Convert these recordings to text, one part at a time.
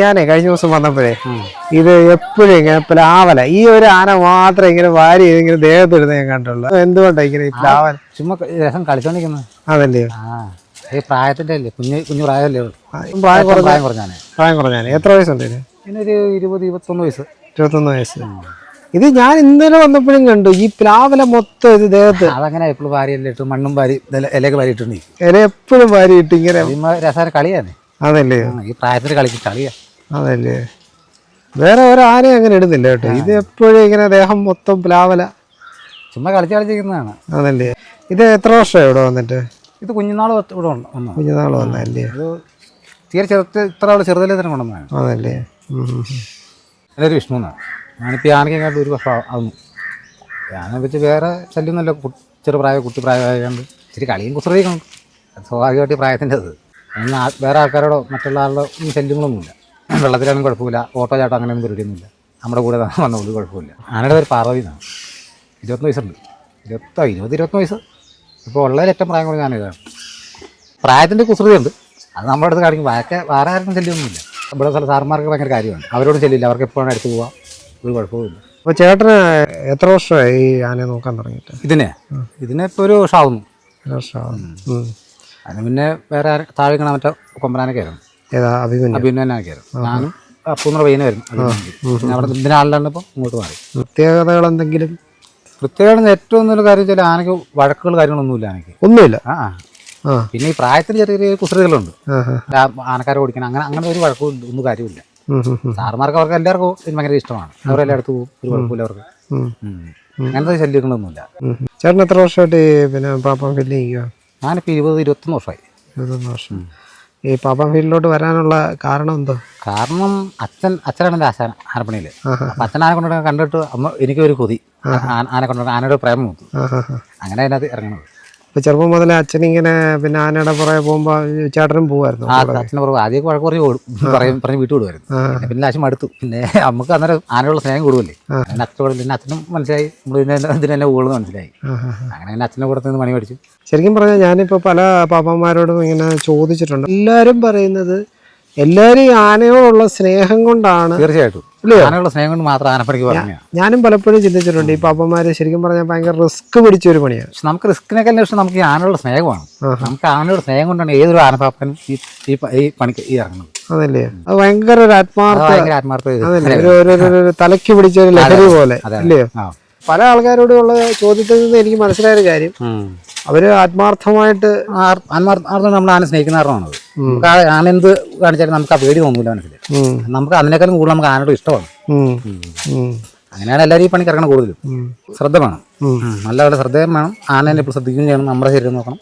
ഞാനേ കഴിഞ്ഞ ദിവസം വന്നപ്പോഴേ ഇത് എപ്പോഴും ഇങ്ങനെ പ്ലാവല. ഈ ഒരു ആന മാത്രം ഇങ്ങനെ വാരി ഇങ്ങനെ ദേഹത്തിടുന്ന ഞാൻ കണ്ടുള്ളൂ എന്തുകൊണ്ടാ ഇങ്ങനെ ഈ പ്ലാവല? ചുമ്മാ രസം കളിച്ചോണ്ടിരിക്കുന്നത് അതല്ലേ? ഈ പ്രായത്തിന്റെ അല്ലേ? കുഞ്ഞു കുഞ്ഞു പ്രായമല്ലേ പ്രായം കുറഞ്ഞ പ്രായം കുറഞ്ഞാണ് പ്രായം കുറഞ്ഞാണ് എത്ര വയസ്സുണ്ട് ഇതിനൊരു ഇരുപത് ഇരുപത്തൊന്ന് വയസ്സ്. ഇരുപത്തൊന്ന് വയസ്സ്. ഇത് ഞാൻ ഇന്നലെ വന്നപ്പോഴും കണ്ടു. ഈ പ്ലാവല മൊത്തം ഇത് ദേഹത്ത് അതങ്ങനെ എപ്പോഴും വാരിയല്ലേ ഇട്ട് മണ്ണും വാരി ഇലയൊക്കെ വാരി ഇട്ടുണ്ടെങ്കിൽ ഇല എപ്പോഴും വാരിയിട്ട് ഇങ്ങനെ രസകര കളിയാണ് അതല്ലേ? ഈ പ്രായത്തിൽ കളിക്ക് കളിയാ. അതല്ലേ? വേറെ ഒരു ആനയും അങ്ങനെ ഇടുന്നില്ല കേട്ടോ. ഇത് എപ്പോഴും ഇങ്ങനെ ദേഹം മൊത്തം പ്ലാവല. ചുമ്മാ കളിച്ച് കളിച്ചിരിക്കുന്നതാണ് അതല്ലേ? ഇത് എത്ര വർഷമായി ഇവിടെ വന്നിട്ട്? ഇത് കുഞ്ഞുനാൾ ഇവിടെ വന്നു കുഞ്ഞുനാൾ വന്നല്ലേ ഇത് തീരെ ചെറുത്ത് ഇത്ര ആൾ ചെറുതലേ തന്നെ കൊണ്ടുവന്നു. അതല്ലേ? ഒരു വിഷ്ണു എന്നാണ് ഞാനിപ്പോൾ ഈ ആനയ്ക്കെങ്ങാണ്ട് ഒരു വർഷം ആവുന്നു. ആനെ വെച്ച് വേറെ ശല്യമൊന്നുമല്ല ചെറുപ്രായ കുട്ടി പ്രായമായതുകൊണ്ട് ഇച്ചിരി കളിയും കുസൃതിയൊക്കെ അത് സ്വാഭാവികമായിട്ട് പ്രായത്തിന്റെ അത് വേറെ ആൾക്കാരോടോ മറ്റുള്ള ആളുടെ ഈ ശല്യങ്ങളൊന്നുമില്ല. വെള്ളത്തിലാണെങ്കിൽ കുഴപ്പമില്ല. ഓട്ടോ ചാട്ടം അങ്ങനെയൊന്നും പരിപാടിയൊന്നുമില്ല. നമ്മുടെ കൂടെ വന്നോളൂ കുഴപ്പമില്ല. ആനയുടെ പേര് പാർവതി എന്നാണ്. ഇരുപത്തൊന്ന് വയസ്സുണ്ട്. ഇരുപത്തോ ഇരുപത് ഇരുപത്തൊന്ന് വയസ്സ്. ഇപ്പോൾ ഉള്ളതിൽ ഏറ്റവും പ്രായം കുറഞ്ഞ ഞാനിതാണ് പ്രായത്തിന്റെ കുസൃതിയുണ്ട്. അത് നമ്മുടെ അടുത്ത് കാണിക്കും. വേറെ വേറെ ആർക്കും ശല്യമൊന്നുമില്ല. ഇവിടെ സ്ഥല സാർമാർക്ക് ഭയങ്കര കാര്യമാണ്. അവരോട് ചെല്ലില്ല അവർക്ക് എപ്പോഴാണ് അടുത്ത് പോവാം. ഒരു കുഴപ്പമില്ല അപ്പോൾ ചേട്ടന് എത്ര വർഷമായി ഈ ആനയെ നോക്കാൻ തുടങ്ങിയിട്ട്? ഇതിനെ? ഇതിനെ ഇപ്പോൾ ഒരു വർഷമാവുന്നു ഒരു. അതിന് പിന്നെ വേറെ ആര് താഴെ കാണാൻ മറ്റേ കൊമ്പനാനൊക്കെ ആയിരുന്നു. ഞാനും അപ്പൂന്നറ പയ്യനായിരുന്നു പിന്നെ അവിടെ ഇങ്ങോട്ട് മാറി. പ്രത്യേകതകൾ എന്തെങ്കിലും? പ്രത്യേകം ഏറ്റവും നല്ല കാര്യം വെച്ചാൽ ആനയ്ക്ക് വഴക്കുകൾ കാര്യങ്ങളൊന്നുമില്ല ആനയ്ക്ക്. ഒന്നുമില്ല? ആ പിന്നെ ഈ പ്രായത്തിൽ ചെറിയ ചെറിയ കുസൃതികളുണ്ട്. ആനക്കാരെ ഓടിക്കണം അങ്ങനെ അങ്ങനെ ഒരു വഴക്കും ഒന്നും കാര്യമില്ല. സാറുമാർക്ക് അവർക്ക് എല്ലാവർക്കും ഇത് ഭയങ്കര ഇഷ്ടമാണ്. അവരെല്ലാം അടുത്ത് പോകും ഒരു കുഴപ്പമില്ല അവർക്ക്. അങ്ങനത്തെ ശല്യങ്ങളൊന്നുമില്ല. ചേട്ടൻ എത്ര വർഷമായിട്ട് പിന്നെ പാപ്പം ഞാനിപ്പോൾ ഇരുപത് ഇരുപത്തൊന്ന് വർഷമായി. ഇരുപത്തൊന്ന് വർഷം. ഈ പാപ്പ ഫീൽഡിലോട്ട് വരാനുള്ള കാരണം എന്തോ? കാരണം അച്ഛൻ അച്ഛനാണ് എന്റെ ആശാൻ ആനപ്പണിയിൽ. അപ്പം അച്ഛൻ ആനെ കൊണ്ടുവരാൻ കണ്ടിട്ട് അമ്മ എനിക്കൊരു കൊതി. ആന കൊണ്ടുവരാൻ ആനയുടെ പ്രേമം അങ്ങനെ അതിനകത്ത് ഇറങ്ങണത് ഇപ്പൊ ചെറുപ്പം മുതലേ അച്ഛനിങ്ങനെ പിന്നെ ആനയുടെ പുറകെ പോകുമ്പോ ചേട്ടനും പോവായിരുന്നു ആ അച്ഛനെ പുറകെ. ആദ്യം പറഞ്ഞ് ഓടും. പറയും പറഞ്ഞ് വീട്ടിൽ വിടുമായിരുന്നു. പിന്നെ അച്ഛൻ അടുത്തു മടുത്തു. പിന്നെ നമുക്ക് അന്നേരം ആനയുള്ള സ്നേഹം കൂടുതലേ അങ്ങനെ അച്ഛനോട് പിന്നെ അച്ഛനും മനസ്സിലായി. നമ്മൾ ഇതിനെ പോകുന്നത് മനസ്സിലായി. അങ്ങനെ തന്നെ അച്ഛനെ കൂടെ നിന്ന് മണി പഠിച്ചു ശരിക്കും പറഞ്ഞാൽ ഞാനിപ്പോ പല പാപ്പന്മാരോടും ഇങ്ങനെ ചോദിച്ചിട്ടുണ്ട്. എല്ലാരും പറയുന്നത് എല്ലാരും ആനയോടുള്ള സ്നേഹം കൊണ്ടാണ് തീർച്ചയായിട്ടും. സ്നേഹം കൊണ്ട് മാത്രം ആനപ്പണിക്ക് പറഞ്ഞു ഞാനും പലപ്പോഴും ചിന്തിച്ചിട്ടുണ്ട്. ഈ പാപ്പന്മാര് ശരിക്കും പറഞ്ഞാൽ ഭയങ്കര റിസ്ക് പിടിച്ച ഒരു പണിയാണ് പക്ഷെ നമുക്ക് റിസ്കിനൊക്കെ ഇഷ്ടം നമുക്ക് ഈ ആനയുള്ള സ്നേഹമാണ്. നമുക്ക് ആനയുടെ സ്നേഹം കൊണ്ടാണ് ഏതൊരു ആനപ്പാപ്പനും ഈ ഈ പണിക്ക് ഈ ഇറങ്ങുന്നത്. അതല്ലേ? അത് ഭയങ്കര ഒരു ആത്മാർത്ഥ ആത്മാർത്ഥ തലയ്ക്ക് പിടിച്ച ഒരു ലഹരി പോലെ. അല്ലേ. അല്ലയോ പല ആൾക്കാരോടുള്ള ചോദ്യത്തിൽ നിന്ന് എനിക്ക് മനസ്സിലായ ഒരു കാര്യം. അവർ ആത്മാർത്ഥമായിട്ട് ആത്മാർത്ഥം നമ്മൾ ആന സ്നേഹിക്കുന്ന കാരണമാണത്. നമുക്ക് ആന എന്ത് കാണിച്ചാലും നമുക്ക് ആ പേടി തോന്നൂല മനസ്സിൽ നമുക്ക് അതിനേക്കാളും കൂടുതൽ നമുക്ക് ആനയുടെ ഇഷ്ടമാണ്. അങ്ങനെയാണ് എല്ലാവരും ഈ പണി കിടക്കണം കൂടുതലും. ശ്രദ്ധ വേണം. നല്ല നല്ല ശ്രദ്ധയും വേണം. ആനേനെ ഇപ്പോൾ ശ്രദ്ധിക്കുകയും ചെയ്യണം. നമ്മുടെ ശരീരം നോക്കണം.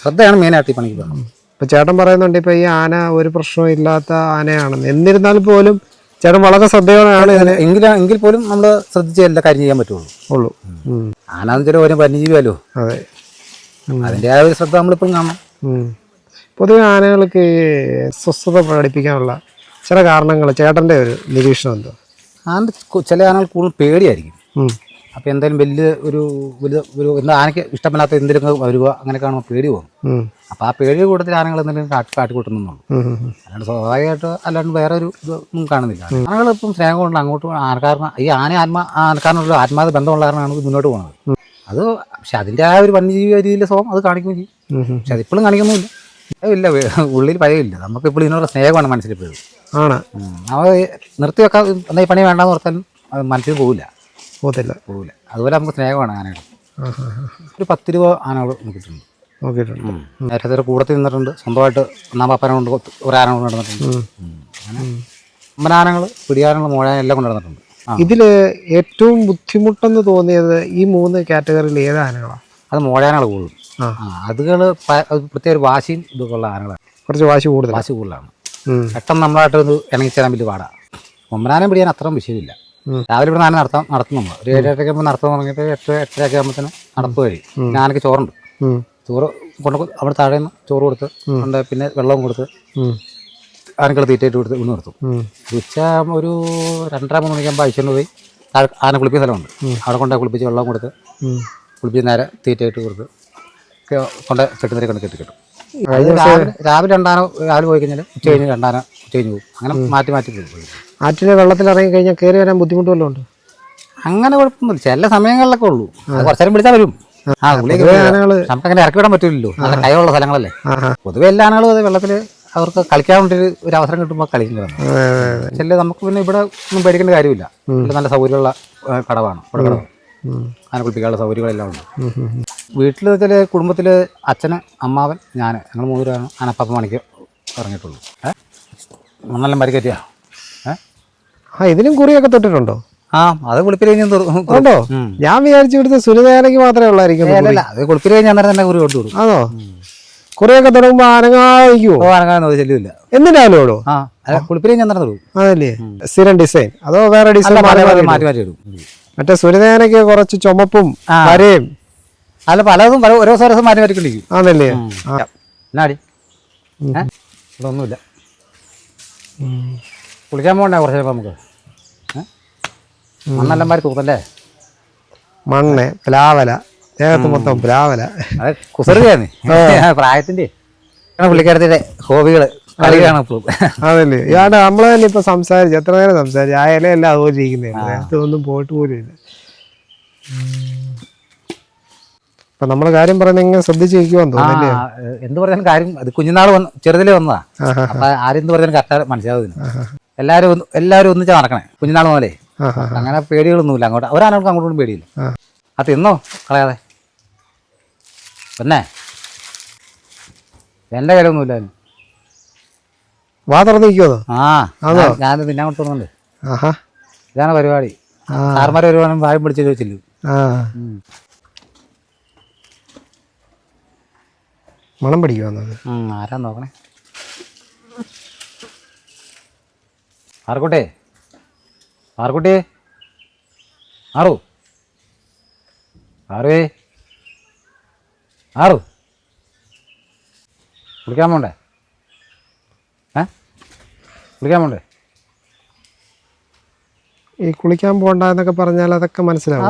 ശ്രദ്ധയാണ് മെയിനായിട്ട് ഈ പണിക്ക് വേണം. ഇപ്പൊ ചേട്ടൻ പറയുന്നുണ്ട് ഇപ്പൊ ഈ ആന ഒരു പ്രശ്നവും ഇല്ലാത്ത ആനയാണെന്ന്. എന്നിരുന്നാൽ പോലും ചേട്ടൻ വളരെ ശ്രദ്ധയോടെയാണ് ഇതിന് എങ്കിൽ എങ്കിൽ പോലും നമ്മൾ ശ്രദ്ധിച്ച് എല്ലാ കാര്യം ചെയ്യാൻ പറ്റുള്ളൂ. ഉള്ളൂ. ആനാന്ന് ചില ഓരോ വന്യജീവിയല്ലോ അതെ. അതിന്റെ ആ ഒരു ശ്രദ്ധ നമ്മളിപ്പോഴും കാണണം. പൊതുവെ ആനകൾക്ക് സ്വസ്ഥത പ്രകടിപ്പിക്കാനുള്ള ചില കാരണങ്ങൾ ചേട്ടന്റെ ഒരു നിരീക്ഷണം എന്തോ? ആന ചില ആനകൾ കൂടുതൽ പേടിയായിരിക്കും. അപ്പോൾ എന്തായാലും വലിയ ഒരു വലിയ ഒരു എന്താ ആനയ്ക്ക് ഇഷ്ടമില്ലാത്ത എന്തെങ്കിലും വരിക അങ്ങനെ കാണുമ്പോൾ പേടി പോകും. അപ്പോൾ ആ പേടിയുടെ കൂട്ടത്തിൽ ആനകൾ എന്തെങ്കിലും കാട്ടി കാട്ടിക്കൂട്ടുന്നുള്ളൂ. അല്ലാണ്ട് സ്വാഭാവികമായിട്ട് അല്ലാണ്ട് വേറെ ഒരു ഇതൊന്നും കാണുന്നില്ല. ആനകൾ ഇപ്പം സ്നേഹം കൊണ്ട് അങ്ങോട്ട് ആനക്കാരന് ഈ ആന ആത്മാ ആൾക്കാരനുള്ള ആത്മാത ബന്ധമുള്ള കാരണമാണ് മുന്നോട്ട് പോകുന്നത് അത് പക്ഷെ അതിന്റെ ആ ഒരു വന്യജീവി രീതിയിലെ സ്വഭാവം അത് കാണിക്കുകയും ചെയ്യും. പക്ഷെ അതിപ്പോഴും കാണിക്കുന്നുമില്ല ഇല്ല ഉള്ളിൽ ഭയമില്ല നമുക്ക് ഇപ്പോൾ ഇതിനുള്ള സ്നേഹമാണ് മനസ്സിൽ ഇപ്പോഴും. ആണ്. അവ നിർത്തി വെക്കാൻ എന്താ പണി വേണ്ടാന്ന് ഓർത്താലും അത് മനസ്സിൽ പോവില്ല. പോകത്തില്ല. പോവില്ല. അതുപോലെ നമുക്ക് സ്നേഹമാണ് ആനയുടെ. ആ, ആ, ആ. ഒരു പത്ത് രൂപ ആനകൾ നോക്കിയിട്ടുണ്ട് നോക്കിയിട്ടുണ്ട്. നേരത്തെ കൂടത്തിൽ നിന്നിട്ടുണ്ട്. സ്വന്തമായിട്ട് ഒന്നാം പാപ്പനെ കൊണ്ട് ഒരാനം ഒരു ആന കൊണ്ട് നടന്നിട്ടുണ്ട്. അമ്പനാനകൾ പിടിയാനകൾ മോഴാന എല്ലാം കൊണ്ട് നടന്നിട്ടുണ്ട്. ഇതിൽ ഏറ്റവും ബുദ്ധിമുട്ടെന്ന് തോന്നിയത് ഈ മൂന്ന് കാറ്റഗറിയിൽ ഏത് ആനകളാണ് അത് മോഴാനകൾ കൂടുതലും അതുകൾ പ്രത്യേക ഒരു വാശിയും ഇതൊക്കെ ഉള്ള ആനകളാണ്. കുറച്ച് വാശി കൂടുതൽ വാശി കൂടുതലാണ്. പെട്ടെന്ന് നമ്മളായിട്ട് ഒന്ന് ഇണങ്ങിച്ചേരാൻ വലിയ പാടാണ് ഒമ്പനാനം പിടിയാൻ അത്രയും വിഷയമില്ല. രാവിലെ ഇവിടെ നാനം നടത്താം നടത്തും നമ്മൾ ഒരു എട്ടൊക്കെ ആകുമ്പോൾ നടത്താൻ തുടങ്ങിയിട്ട് എട്ട് എട്ടരയൊക്കെ ആകുമ്പോഴത്തേനും നടപ്പ് കഴിയും. ഞാനൊക്കെ ചോറുണ്ട്. ചോറ് കൊണ്ട് അവിടെ താഴെ നിന്ന് ചോറ് കൊടുത്ത് കൊണ്ട് പിന്നെ വെള്ളവും കൊടുത്ത് ആനക്കൾ തീറ്റയിട്ട് കൊടുത്ത് ഉണ്ണു നിർത്തും. ഉച്ച ഒരു രണ്ടര മൂന്ന് മണിക്കാകുമ്പോൾ അയച്ചുകൊണ്ട് പോയി താഴെ ആന കുളിപ്പിക്കുന്ന സ്ഥലമുണ്ട്. അവിടെ കൊണ്ട് കുളിപ്പിച്ച് വെള്ളം കൊടുത്ത് കുളിപ്പിച്ച് നേരെ തീറ്റയിട്ട് കൊടുത്ത് കൊണ്ട് കൊണ്ട് നേരെ കൊണ്ട് കെട്ടി കിട്ടും. രാവിലെ രണ്ടാന രാവിലെ പോയി കഴിഞ്ഞാൽ ഉച്ച കഴിഞ്ഞ് രണ്ടാന ഉച്ച കഴിഞ്ഞ് പോകും. അങ്ങനെ മാറ്റി മാറ്റി പോകും ആറ്റിലെ വെള്ളത്തിൽ ഇറങ്ങി കഴിഞ്ഞാൽ കയറി വരാൻ ബുദ്ധിമുട്ട് വല്ലതും ഉണ്ട്? അങ്ങനെ കുഴപ്പമൊന്നുമില്ല. ചില സമയങ്ങളിലൊക്കെ ഉള്ളൂ. കുറച്ചേരം പിടിച്ചാൽ വരും. ആ ഉള്ളിലേക്ക് പൊതുവെ ആനകൾ നമുക്ക് അങ്ങനെ ഇറക്കി വിടാൻ പറ്റില്ലല്ലോ നല്ല കയമുള്ള സ്ഥലങ്ങളല്ലേ? പൊതുവെ എല്ലാ ആനകളും അത് വെള്ളത്തിൽ അവർക്ക് കളിക്കാൻ വേണ്ടി ഒരു- അവസരം കിട്ടുമ്പോൾ കളിക്കുന്നതാണ്. ചില നമുക്ക് പിന്നെ ഇവിടെ ഒന്നും പേടിക്കേണ്ട കാര്യമില്ല. ഇവിടെ നല്ല സൗകര്യമുള്ള കടവാണ്. ഇവിടെ കടവ്. ആന കുളിപ്പിക്കാനുള്ള സൗകര്യങ്ങളെല്ലാം ഉണ്ട്. വീട്ടിൽ വെച്ചാൽ കുടുംബത്തിൽ അച്ഛന് അമ്മാവൻ ഞാൻ ഞങ്ങൾ മൂന്നുപേരാണ് ആനപ്പാപ്പ മണിക്ക് ഇറങ്ങിയിട്ടുള്ളൂ. ഏ? മണ്ണെല്ലാം പരിക്കറ്റിയാ ഏ? ആ ഇതിനും കുറിയൊക്കെ തൊട്ടിട്ടുണ്ടോ? ആ അത് കുളിപ്പിൽ കഴിഞ്ഞ് ഉണ്ടോ? ഞാൻ വിചാരിച്ചു ഇവിടുത്തെ സുനിതയാനയ്ക്ക് മാത്രമേ ഉള്ളായിരിക്കും അതോ അത് കുളിപ്പിൽ കഴിഞ്ഞ് അന്നേരം തന്നെ കുറി ആണോ കുറിയൊക്കെ തുടങ്ങുമ്പോ അനങ്ങാതിരിക്കുവോ? ഓ അനങ്ങാൻ ഒരു ശല്യമില്ല ആ അത് കുളിപ്പിൽ കഴിഞ്ഞ് അന്നേരം തൊടും. അതല്ലേ? സ്ഥിരം ഡിസൈൻ. അതോ വേറെ ഡിസൈൻ മാറ്റി മാറ്റി ഇടും. മറ്റേ സുനിതയാനയ്ക്ക് കുറച്ച് ചുമപ്പും. വരയും. അല്ല പലതും പല ഓരോ ദിവസം മാറ്റി മാറ്റിക്കൊണ്ടിരിക്കും. അതല്ലേ ആണല്ലേ എന്നാടി ഒന്നുമില്ല. കുളിക്കാൻ പോകണ്ടേ കുറച്ച് നമുക്ക്? മണ്ണെല്ലാം മാറി തൂത്തല്ലേ മണ്ണ് പ്ലാവല ദേഹത്ത് മൊത്തം പ്ലാവല. അത് കുസൃതിയാണ്. പ്രായത്തിന്റെ. പുള്ളിക്കാരത്തിന്റെ ഹോബികൾ. അതല്ലേ. ഇയാണ്ട് നമ്മളെ തന്നെ ഇപ്പൊ സംസാരിച്ചു എത്ര നേരം സംസാരിച്ചു ആ ഇലയല്ല അതുപോലെ ഇരിക്കുന്നേ നേരത്തെ ഒന്നും പോയിട്ട് പോലും ഇല്ല. ഇപ്പൊ നമ്മൾ കാര്യം പറയുന്നത് ഇങ്ങനെ ശ്രദ്ധിച്ച് നിൽക്കുവാന്ന് ആ തോന്നുന്നില്ലേ? എന്ത് പറഞ്ഞാലും കാര്യം അത് കുഞ്ഞുനാൾ വന്ന് ചെറുതിലേ വന്നതാ. അപ്പൊ ആരെന്ത് പറഞ്ഞാലും കറക്റ്റ് മനസ്സിലാവുന്നു എല്ലാവരും എല്ലാവരും ഒന്നിച്ചാ നടക്കണേ. കുഞ്ഞുനാൾ മുതലേ. അങ്ങനെ പേടികളൊന്നുമില്ല. അങ്ങോട്ട് ഒരാനും അങ്ങോട്ടും പേടിയില്ല? ആ. അത് തിന്നോ? കളയാതെ. പിന്നെ എന്റെ കാര്യമൊന്നുമില്ല വാ തുറന്ന് നിൽക്കുവോ ആ ഞാൻ- തിന്നാൻ കൊടുത്തോണ്ട് ഇതാണ് പരിപാടി. സാർമാരെ സാർമാർ വരുവാണെങ്കിൽ വായും പിടിച്ച് ചോദിച്ചില്ലു? മണം പിടിക്കുക ആരാ നോക്കണേ? ആർക്കോട്ടെ ആർക്കോട്ടെ ആറു. ആറുവേ. ആറു. കുളിക്കാൻ പോണ്ടേ? ഏ? കുളിക്കാൻ പോണ്ടേ? ഈ കുളിക്കാൻ പോണ്ട എന്നൊക്കെ പറഞ്ഞാൽ അതൊക്കെ മനസ്സിലാവും.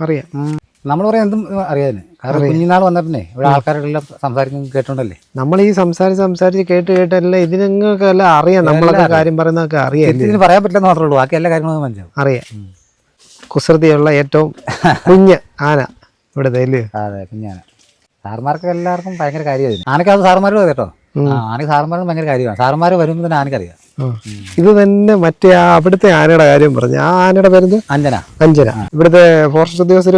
അറിയാം. നമ്മൾ പറയാൻ എന്തും അറിയാതെ കാരണം കുഞ്ഞിനാൾ വന്നിട്ടുണ്ടേ ഇവിടെ ആൾക്കാരെല്ലാം സംസാരിക്കും കേട്ടോണ്ടല്ലേ? നമ്മൾ ഈ സംസാരിച്ച് സംസാരിച്ച് കേട്ട് കേട്ടല്ല ഇതിനൊക്കെ എല്ലാം അറിയാം. നമ്മളൊക്കെ കാര്യം പറയുന്നതൊക്കെ അറിയാം? ഇതിന് പറയാൻ പറ്റില്ലെന്ന് മാത്രമേ ഉള്ളൂ. ബാക്കി എല്ലാ കാര്യങ്ങളും മനസ്സിലാവും. അറിയാം. കുസൃതിയുള്ള ഏറ്റവും കുഞ്ഞ് ആന ഇവിടെ അതെ കുഞ്ഞാന സാർമാർക്ക് എല്ലാവർക്കും ഭയങ്കര കാര്യമായിരുന്നു ആനക്കാത്ത സാർമാർ കേട്ടോ. ആനക്ക് സാറന്മാർ ഭയങ്കര കാര്യമാണ്. സാറന്മാർ വരുമ്പോൾ തന്നെ ആനക്കറിയാം. ഇത് തന്നെ മറ്റേ ആ അവിടുത്തെ ആനയുടെ കാര്യം പറഞ്ഞു. ആ ആനയുടെ പേര് അഞ്ജന. അഞ്ജന. ഇവിടുത്തെ ഫോറസ്റ്റ് ഉദ്യോഗസ്ഥർ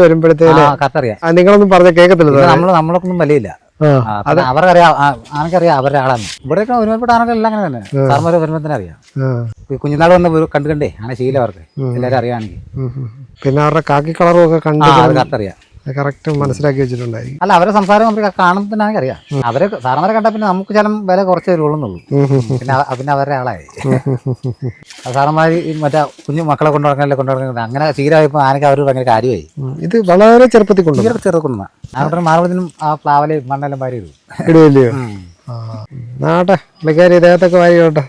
ആ, നിങ്ങളൊന്നും പറഞ്ഞ കേൾക്കത്തില്ല നമ്മൾ നമ്മളൊന്നും വലിയില്ല. അവർക്കറിയാം ആനക്കറിയാം അവരുടെ ആളാണ് ഇവിടെയൊക്കെ ഒരുപാട് ആനകളെല്ലാം അങ്ങനെ തന്നെ. സാറന്മാർ വരുമ്പോൾ തന്നെ അറിയാം. കുഞ്ഞുനാൾ വന്ന് കണ്ടു കണ്ടേ ആന ശീലം അവർക്ക്. എല്ലാവരും അറിയാണെങ്കിൽ. പിന്നെ അവരുടെ കാക്കി കളറും ഒക്കെ കണ്ടു ആ അത് കറക്റ്റ് മനസ്സിലാക്കി വെച്ചിട്ടുണ്ടായിരിക്കും അല്ല അവരെ സംസാരം നമുക്ക് കാണുമ്പോൾ തന്നെ അറിയാം അവരെ സാറന്മാരെ കണ്ടാൽ പിന്നെ നമുക്ക് ചില വില കുറച്ച് തരുള്ളൂ. പിന്നെ പിന്നെ അവരുടെ ആളായി. സാറന്മാർ മറ്റേ കുഞ്ഞു മക്കളെ കൊണ്ടു നടക്കാനല്ലേ കൊണ്ടു നടക്കുന്നത് അങ്ങനെ ശീലമായപ്പോൾ ആനക്ക് അവർ ഭയങ്കര കാര്യമായി. ഇത് വളരെ ചെറുപ്പത്തിൽ കൊണ്ടു ഭയങ്കര ചെറുക്കുന്ന ഞാൻ മാറുമ്പോഴത്തേനും ആ പ്ലാവലയും മണ്ണെല്ലാം വാരി ഇടും ഇടുവല്ലയോ ആ നാട്ടെ പുള്ളിക്കാരി ഇദ്ദേഹത്തൊക്കെ വാരി കേട്ടോ